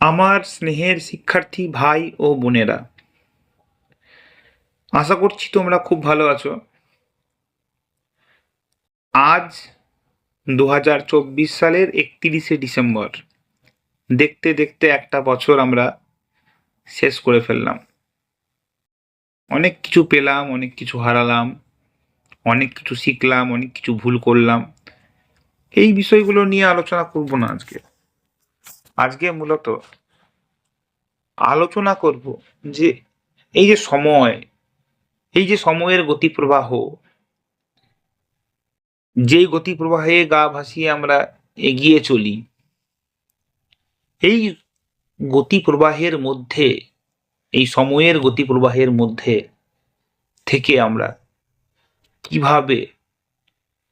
আমার স্নেহের শিক্ষার্থী ভাই ও বোনেরা, আশা করছি তোমরা খুব ভালো আছো। আজ দু হাজার চব্বিশ সালের একত্রিশে ডিসেম্বর। দেখতে দেখতে একটা বছর আমরা শেষ করে ফেললাম। অনেক কিছু পেলাম, অনেক কিছু হারালাম, অনেক কিছু শিখলাম, অনেক কিছু ভুল করলাম। এই বিষয়গুলো নিয়ে আলোচনা করব না আজকে। আজকে মূলত আলোচনা করব যে এই যে সময়, এই যে সময়ের গতি প্রবাহ যেই গতি প্রবাহে গা ভাসিয়ে আমরা এগিয়ে চলি, এই গতি প্রবাহের মধ্যে, এই সময়ের গতি প্রবাহের মধ্যে থেকে আমরা কীভাবে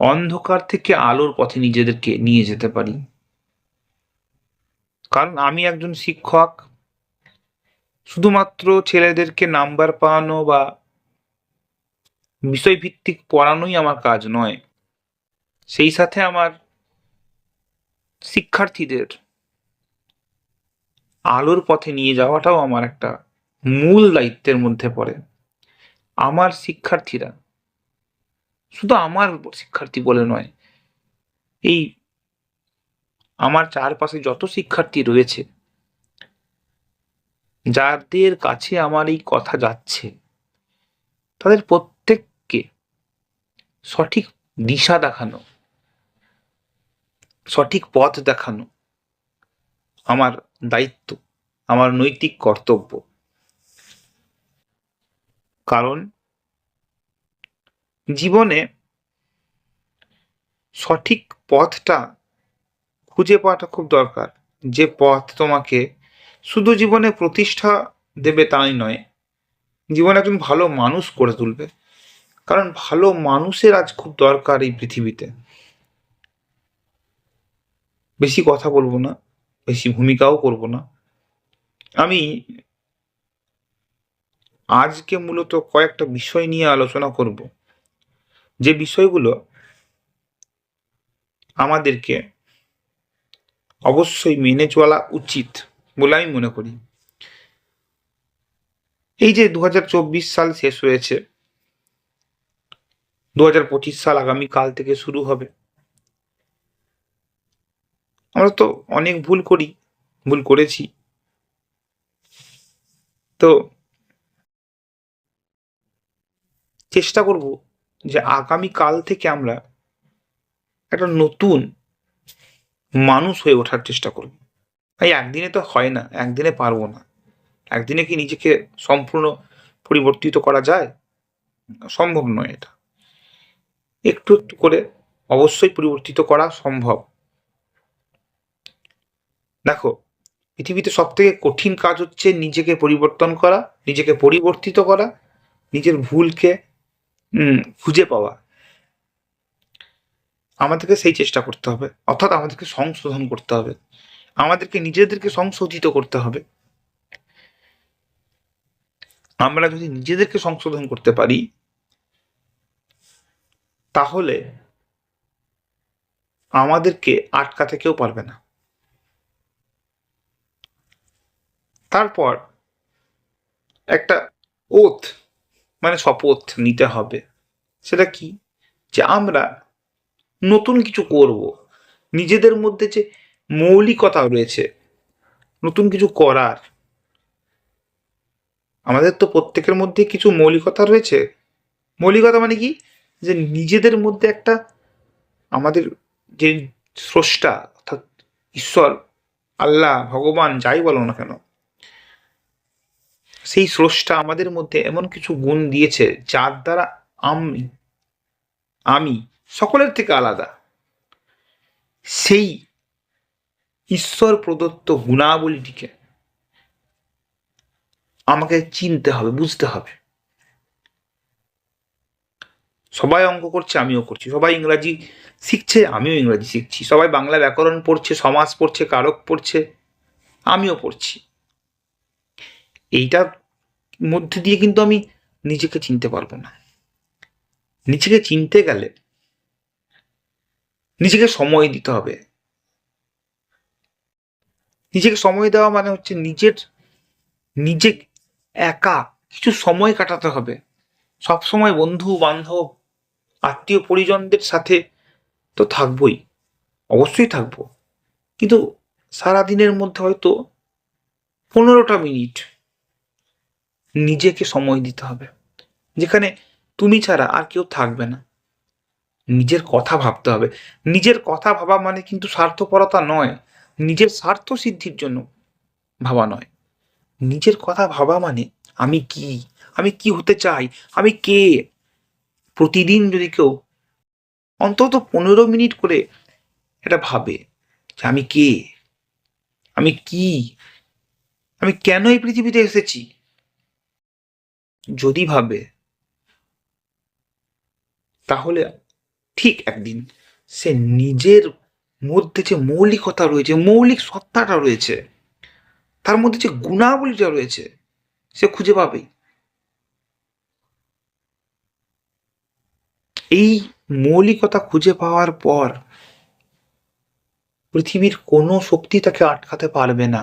অন্ধকার থেকে আলোর পথে নিজেদেরকে নিয়ে যেতে পারি? কারণ আমি একজন শিক্ষক, শুধুমাত্র ছেলেদেরকে নাম্বার পাওয়ানো বা বিষয়ভিত্তিক পড়ানোই আমার কাজ নয়। সেই সাথে আমার শিক্ষার্থীদের আলোর পথে নিয়ে যাওয়াটাও আমার একটা মূল দায়িত্বের মধ্যে পড়ে। আমার শিক্ষার্থীরা, শুধু আমার শিক্ষার্থী বলে নয়, এই আমার চারপাশে যত শিক্ষার্থী রয়েছে, যাদের কাছে আমার এই কথা যাচ্ছে, তাদের প্রত্যেককে সঠিক দিশা দেখানো, সঠিক পথ দেখানো আমার দায়িত্ব, আমার নৈতিক কর্তব্য। কারণ জীবনে সঠিক পথটা খুঁজে পাওয়াটা খুব দরকার। যে পথ তোমাকে শুধু জীবনে প্রতিষ্ঠা দেবে তাই নয়, জীবনে একজন ভালো মানুষ করে তুলবে। কারণ ভালো মানুষের আজ খুব দরকার এই পৃথিবীতে। বেশি কথা বলব না, বেশি ভূমিকাও করব না। আমি আজকে মূলত কয়েকটা বিষয় নিয়ে আলোচনা করব। যে বিষয়গুলো আমাদেরকে অবশ্যই মেনে চলা উচিত বলে আমি মনে করি। এই যে দু হাজার চব্বিশ সাল শেষ হয়েছে দু হাজার পঁচিশ সাল আগামী কাল থেকে শুরু হবে। আমরা তো অনেক ভুল করি, ভুল করেছি। তো চেষ্টা করব যে আগামী কাল থেকে আমরা একটা নতুন মানুষ হয়ে ওঠার চেষ্টা করব। ভাই, একদিনে তো হয় না, একদিনে পারব না। একদিনে কি নিজেকে সম্পূর্ণ পরিবর্তিত করা যায়? সম্ভব নয় এটা। একটু একটু করে অবশ্যই পরিবর্তিত করা সম্ভব। দেখো, পৃথিবীতে সব থেকে কঠিন কাজ হচ্ছে নিজেকে পরিবর্তন করা, নিজেকে পরিবর্তিত করা, নিজের ভুলকে খুঁজে পাওয়া। আমাদেরকে সেই চেষ্টা করতে হবে। অর্থাৎ আমাদেরকে সংশোধন করতে হবে। আমাদেরকে নিজেদেরকে সংশোধিত করতে হবে। আমরা যদি নিজেদেরকে সংশোধন করতে পারি, তাহলে আমাদেরকে আটকাতে কেউ পারবে না। তারপর একটা ওথ মানে শপথ নিতে হবে। সেটা কি? যে আমরা নতুন কিছু করব। নিজেদের মধ্যে যে মৌলিকতা রয়েছে, নতুন কিছু করার, আমাদের তো প্রত্যেকের মধ্যে কিছু মৌলিকতা রয়েছে। মৌলিকতা মানে কি? যে নিজেদের মধ্যে একটা আমাদের যে স্রষ্টা, অর্থাৎ ঈশ্বর, আল্লাহ, ভগবান, যাই বলো না কেন, সেই স্রষ্টা আমাদের মধ্যে এমন কিছু গুণ দিয়েছে, যার দ্বারা আমি আমি সকলের থেকে আলাদা। সেই ঈশ্বর প্রদত্ত গুণাবলীটিকে আমাকে চিনতে হবে, বুঝতে হবে। সবাই অঙ্ক করছে, আমিও করছি। সবাই ইংরাজি শিখছে, আমিও ইংরাজি শিখছি। সবাই বাংলা ব্যাকরণ পড়ছে সমাজ পড়ছে, কারক পড়ছে, আমিও পড়ছি। এইটার মধ্যে দিয়ে কিন্তু আমি নিজেকে চিনতে পারব না। নিজেকে চিনতে গেলে নিজেকে সময় দিতে হবে। নিজেকে সময় দেওয়া মানে হচ্ছে নিজের, নিজে একা কিছু সময় কাটাতে হবে। সব সময় বন্ধু, বান্ধব, আত্মীয় পরিজনদের সাথে তো থাকবই, অবশ্যই থাকব। কিন্তু সারাদিনের মধ্যে হয়তো পনেরোটা মিনিট নিজেকে সময় দিতে হবে। যেখানে তুমি ছাড়া আর কেউ থাকবে না। নিজের কথা ভাবতে হবে। নিজের কথা ভাবা মানে কিন্তু স্বার্থপরতা নয়। নিজের স্বার্থ সিদ্ধির জন্য ভাবা নয়। নিজের কথা ভাবা মানে আমি কি? আমি কি হতে চাই? আমি কে? প্রতিদিন যদি কেউ অন্তত পনেরো মিনিট করে এটা ভাবে যে আমি কে? আমি কি? আমি কেন এই পৃথিবীতে এসেছি? যদি ভাবে, তাহলে ঠিক একদিন সে নিজের মধ্যে যে মৌলিকতা রয়েছে, মৌলিক সত্তাটা রয়েছে, তার মধ্যে যে গুণাবলীটা রয়েছে, সে খুঁজে পাবেই। এই মৌলিকতা খুঁজে পাওয়ার পর পৃথিবীর কোনো শক্তি তাকে আটকাতে পারবে না।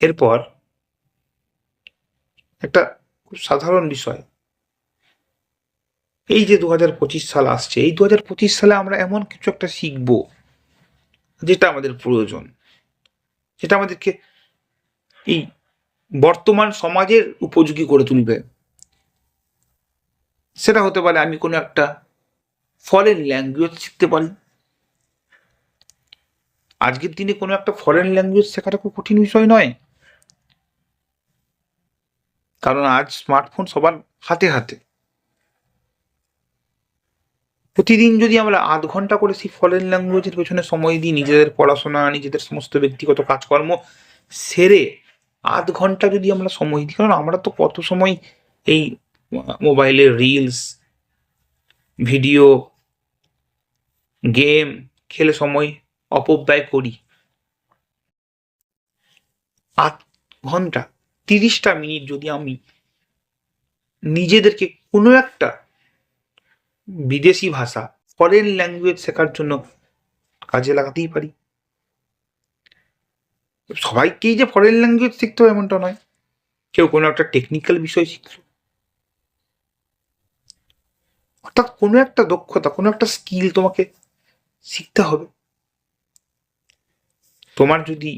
এরপর একটা খুব সাধারণ বিষয়। এই যে দু হাজার পঁচিশ সাল আসছে, এই দু হাজার পঁচিশ সালে আমরা এমন কিছু একটা শিখব, যেটা আমাদের প্রয়োজন। যেটা আমাদেরকে এই বর্তমান সমাজের উপযোগী করে তুলবে। সেটা হতে পারে আমি কোনো একটা ফরেন ল্যাঙ্গুয়েজ শিখতে পারি। আজকের দিনে কোনো একটা ফরেন ল্যাঙ্গুয়েজ শেখাটা খুব কঠিন বিষয় নয়। কারণ আজ স্মার্টফোন সবার হাতে হাতে। প্রতিদিন যদি আমরা আধ ঘণ্টা করে সেই ফরেন ল্যাঙ্গুয়েজের পেছনে সময় দিই, নিজেদের পড়াশোনা, নিজেদের সমস্ত ব্যক্তিগত কাজকর্ম সেরে আধ ঘণ্টা যদি আমরা সময় দিই, কারণ আমরা তো কত সময় এই মোবাইলের রিলস ভিডিও গেম খেলে সময় অপব্যয় করি। আধ ঘণ্টা তিরিশটা মিনিট যদি আমি নিজেদেরকে কোনো একটা বিদেশি ভাষা ফরেন ল্যাঙ্গুয়েজ শেখার জন্য কাজে লাগাতেই পারি। সবাইকেই যে ফরেন ল্যাঙ্গুয়েজ শিখতে হবে এমনটা নয়। কেউ কোনো একটা টেকনিক্যাল বিষয় শিখল অর্থাৎ কোনো একটা দক্ষতা, কোনো একটা স্কিল তোমাকে শিখতে হবে। তোমার যদি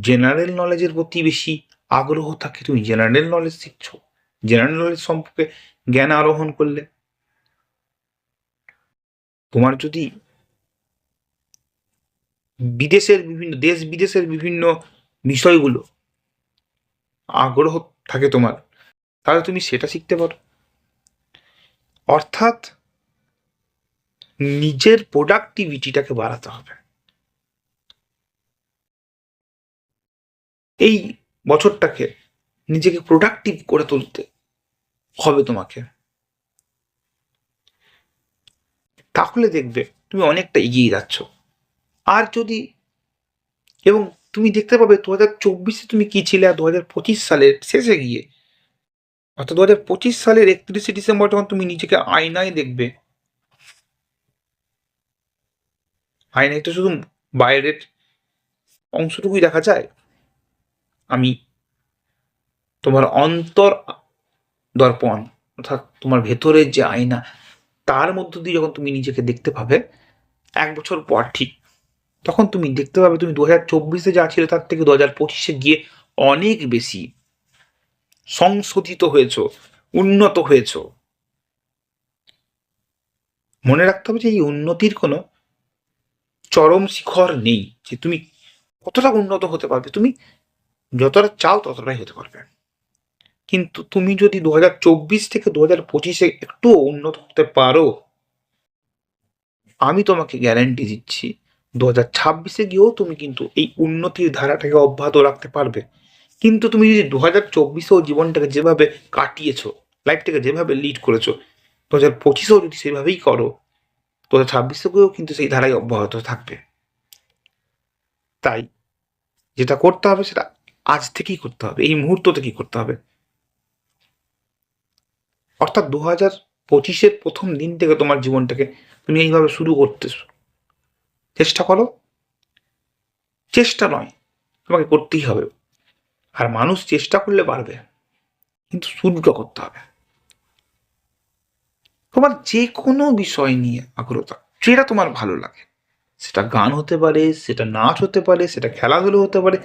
জেনারেল নলেজের প্রতি বেশি আগ্রহ থাকে, তুমি জেনারেল নলেজ শিখছো। জেনারেল নলেজ সম্পর্কে জ্ঞান আরোহণ করলে। তোমার যদি বিদেশের বিভিন্ন, দেশ বিদেশের বিভিন্ন বিষয়গুলো আগ্রহ থাকে তোমার, তাহলে তুমি সেটা শিখতে পারো। অর্থাৎ নিজের প্রোডাক্টিভিটিটাকে বাড়াতে হবে। এই বছরটাকে নিজেকে প্রোডাক্টিভ করে তুলতে হবে তোমাকে। তাহলে দেখবে তুমি অনেকটা এগিয়ে যাচ্ছ। আর যদি এবং তুমি দেখতে পাবে দু হাজার চব্বিশে তুমি কি ছিলে আর দু হাজার পঁচিশ সালের শেষে গিয়ে অর্থাৎ দু হাজার পঁচিশ সালের একত্রিশে ডিসেম্বর যখন তুমি নিজেকে আয়নায় দেখবে, আয়নায় তো শুধু বাইরের অংশটুকুই দেখা যায় আমি তোমার অন্তর দর্পণ, অর্থাৎ তোমার ভেতরের যে আয়না, তার মধ্য দিয়ে যখন তুমি নিজেকে দেখতে পাবে, এক বছর পর ঠিক তখন তুমি দেখতে পাবে তুমি দু হাজার চব্বিশে যা ছিল তার থেকে দু হাজার পঁচিশে গিয়ে অনেক বেশি সংশোধিত হয়েছ, উন্নত হয়েছ। মনে রাখতে হবে যে এই উন্নতির কোনো চরম শিখর নেই, যে তুমি কতটা উন্নত হতে পারবে। তুমি যতটা চাও ততটাই হতে পারবে কিন্তু তুমি যদি দু হাজার চব্বিশ থেকে দু হাজার পঁচিশে একটু উন্নত হতে পারো, আমি তোমাকে গ্যারান্টি দিচ্ছি দু হাজার ছাব্বিশে গিয়েও তুমি কিন্তু এই উন্নতির ধারাটাকে অব্যাহত রাখতে পারবে। কিন্তু তুমি যদি দু হাজার চব্বিশেও জীবনটাকে যেভাবে কাটিয়েছো লাইফটাকে যেভাবে লিড করেছ দু হাজার পঁচিশেও যদি সেভাবেই করো দু হাজার ছাব্বিশে গিয়েও কিন্তু সেই ধারাই অব্যাহত থাকবে। তাই যেটা করতে হবে সেটা আজ থেকেই করতে হবে, এই মুহূর্ত থেকেই করতে হবে। অর্থাৎ দু হাজার পঁচিশের প্রথম দিন থেকে তোমার জীবনটাকে তুমি এইভাবে শুরু করতেছো। চেষ্টা করো। চেষ্টা নয়, তোমাকে করতেই হবে। আর মানুষ চেষ্টা করলে পারবে, কিন্তু শুরুটা করতে হবে। তোমার যে কোনো বিষয় নিয়ে আগ্রহ যেটা তোমার ভালো লাগে, সেটা গান হতে পারে, সেটা নাচ হতে পারে, সেটা খেলাধুলো হতে পারে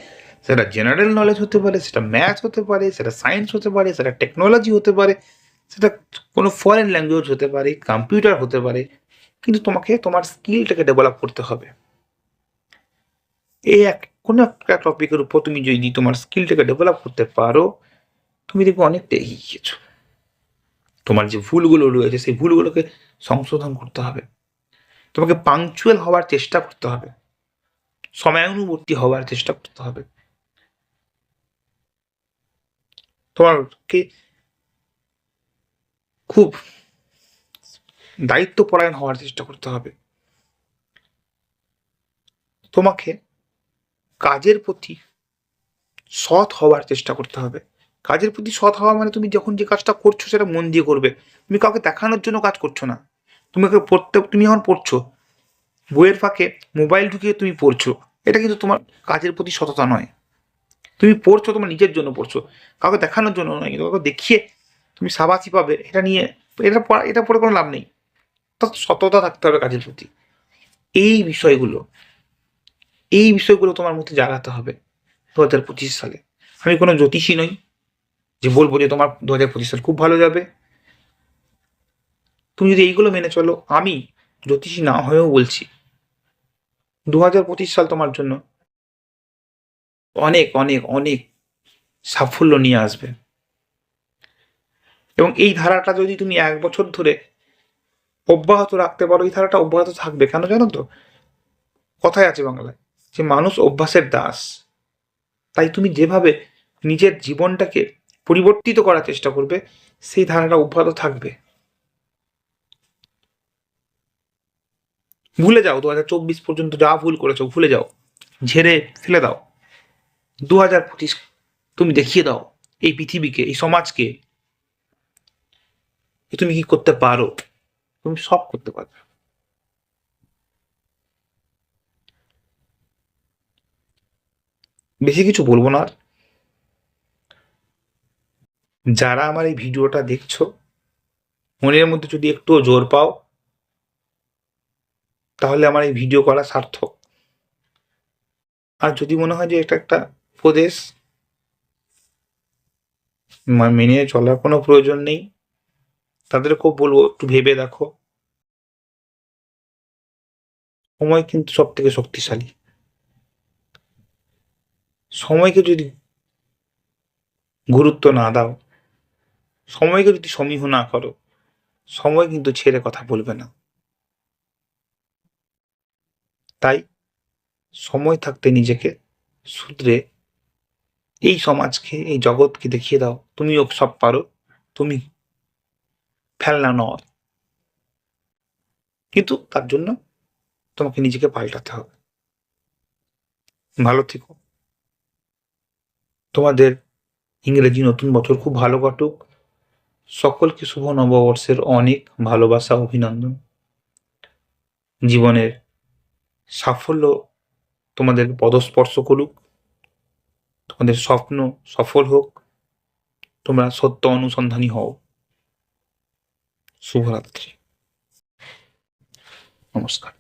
সেটা জেনারেল নলেজ হতে পারে, সেটা ম্যাথ হতে পারে, সেটা সায়েন্স হতে পারে, সেটা টেকনোলজি হতে পারে, সেটা কোনো ফরেন ল্যাঙ্গুয়েজ হতে পারে কম্পিউটার হতে পারে, কিন্তু তোমাকে তোমার স্কিলটাকে ডেভেলপ করতে হবে। এই এক, কোনো একটা টপিকের উপর তুমি যদি তোমার স্কিলটাকে ডেভেলপ করতে পারো, তুমি দেখবে অনেকটা এগিয়ে গিয়েছো। তোমার যে ভুলগুলো রয়েছে, সেই ভুলগুলোকে সংশোধন করতে হবে। তোমাকে পাংচুয়াল হওয়ার চেষ্টা করতে হবে। সময়ানুবর্তী হওয়ার চেষ্টা করতে হবে। তোমাকে খুব দায়িত্বপরায়ণ হওয়ার চেষ্টা করতে হবে। তোমাকে কাজের প্রতি সৎ হওয়ার চেষ্টা করতে হবে। কাজের প্রতি সৎ হওয়া মানে তুমি যখন যে কাজটা করছ সেটা মন দিয়ে করবে। তুমি কাউকে দেখানোর জন্য কাজ করছ না। তুমি পড়তে, তুমি যখন পড়ছো, বইয়ের ফাঁকে মোবাইল ঢুকিয়ে তুমি পড়ছো, এটা কিন্তু তোমার কাজের প্রতি সততা নয়। তুমি পড়ছো, তোমার নিজের জন্য পড়ছো। কাউকে দেখানোর জন্য নয়, কিন্তু কাউকে দেখিয়ে তুমি সাবাসি পাবে, এটা নিয়ে এটা এটা পড়ে কোনো লাভ নেই। অর্থাৎ সততা থাকতে হবে কাজের প্রতি। এই বিষয়গুলো এই বিষয়গুলো তোমার মধ্যে জাগাতে হবে দু হাজার পঁচিশ সালে। আমি কোনো জ্যোতিষী নই, যে বলব যে তোমার দু হাজার পঁচিশ সাল খুব ভালো যাবে। তুমি যদি এইগুলো মেনে চলো, আমি জ্যোতিষী না হয়েও বলছি দু হাজার পঁচিশ সাল তোমার জন্য অনেক অনেক অনেক সাফল্য নিয়ে আসবে। এবং এই ধারাটা যদি তুমি এক বছর ধরে অব্যাহত রাখতে পারো, এই ধারাটা অব্যাহত থাকবে। কেন জানো তো? কথায় আছে বাংলায় যে মানুষ অভ্যাসের দাস। তাই তুমি যেভাবে নিজের জীবনটাকে পরিবর্তিত করার চেষ্টা করবে, সেই ধারাটা অব্যাহত থাকবে। ভুলে যাও, দু হাজার চব্বিশ পর্যন্ত যা ভুল করেছ, ভুলে যাও। ঝেড়ে ফেলে দাও। দু হাজার পঁচিশ, তুমি দেখিয়ে দাও এই পৃথিবীকে, এই সমাজকে। তুমি কি করতে পারো? তুমি সব করতে পারবে বেশি কিছু বলব না যারা আমার এই ভিডিওটা দেখছ, মনের মধ্যে যদি একটুও জোর পাও, তাহলে আমার এই ভিডিও করা সার্থক। আর যদি মনে হয় যে এটা একটা উপদেশ মেনে চলার কোনো প্রয়োজন নেই। তাদেরকেও বলব, একটু ভেবে দেখো। সময় কিন্তু সব থেকে শক্তিশালী। সময়কে যদি গুরুত্ব না দাও, সময়কে যদি সমীহ না করো, সময় কিন্তু ছেড়ে কথা বলবে না। তাই সময় থাকতে নিজেকে শুধরে এই সমাজকে, এই জগৎকে দেখিয়ে দাও। তুমিও সব পারো। তুমি ফেলনা নয় কিন্তু তার জন্য তোমাকে নিজেকে পাল্টাতে হবে। ভালো থেকো। তোমাদের ইংরেজি নতুন বছর খুব ভালো কাটুক। সকলকে শুভ নববর্ষের অনেক ভালোবাসা, অভিনন্দন। জীবনের সাফল্য তোমাদের পদস্পর্শ করুক। তোমাদের স্বপ্ন সফল হোক তোমরা সত্য অনুসন্ধানী হও। শুভরাত্রি। নমস্কার।